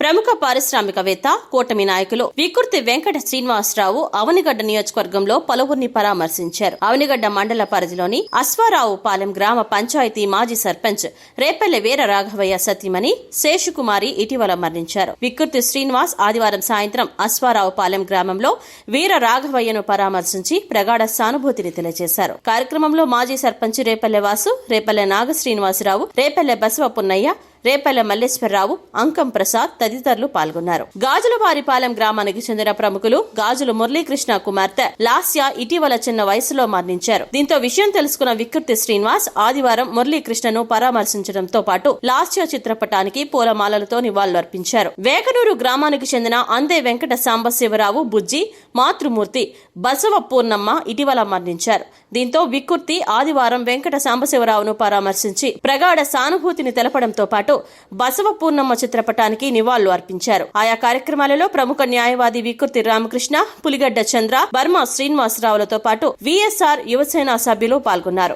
ప్రముఖ పారిశ్రామికవేత్త కూటమి నాయకులు వికృతి వెంకట శ్రీనివాసరావు అవనిగడ్డ నియోజకవర్గంలో పలువురిని పరామర్శించారు. అవనిగడ్డ మండల పరిధిలోని అశ్వారావు పాలెం గ్రామ పంచాయతీ మాజీ సర్పంచ్ రేపల్లె వీర రాఘవయ్య సతీమణి శేషుకుమారి ఇటీవల మరణించారు. వికృతి శ్రీనివాస్ ఆదివారం సాయంత్రం అశ్వారావు పాలెం గ్రామంలో వీర రాఘవయ్యను పరామర్శించి ప్రగాఢ సానుభూతిని తెలియజేశారు. కార్యక్రమంలో మాజీ సర్పంచ్ రేపల్లె వాసు రేపల్లె నాగ శ్రీనివాసరావు రేపల్లె బసవ పున్నయ్య రేపల్లె మల్లేశ్వరరావు అంకం ప్రసాద్ తదితరులు పాల్గొన్నారు. గాజులవారిపాలెం గ్రామానికి చెందిన ప్రముఖులు గాజులు మురళీకృష్ణ కుమార్తె లాస్య ఇటీవల చిన్న వయసులో మరణించారు. దీంతో విషయం తెలుసుకున్న వికృతి శ్రీనివాస్ ఆదివారం మురళీకృష్ణను పరామర్శించడంతో పాటు లాస్య చిత్రపటానికి పూలమాలలతో నివాళులర్పించారు. వేకనూరు గ్రామానికి చెందిన అందే వెంకట సాంబశివరావు బుజ్జి మాతృమూర్తి బసవ పూర్ణమ్మ ఇటీవల మరణించారు. దీంతో వికృతి ఆదివారం వెంకట సాంబశివరావును పరామర్శించి ప్రగాఢ సానుభూతిని తెలపడంతో పాటు బసవ పూర్ణమ్మ చిత్రపటానికి నివాళులు అర్పించారు. ఆయా కార్యక్రమాలలో ప్రముఖ న్యాయవాది వికృతి రామకృష్ణ పులిగడ్డ చంద్ర బర్మా శ్రీనివాసరావులతో పాటు విఎస్ఆర్ యువసేన సభ్యులు పాల్గొన్నారు.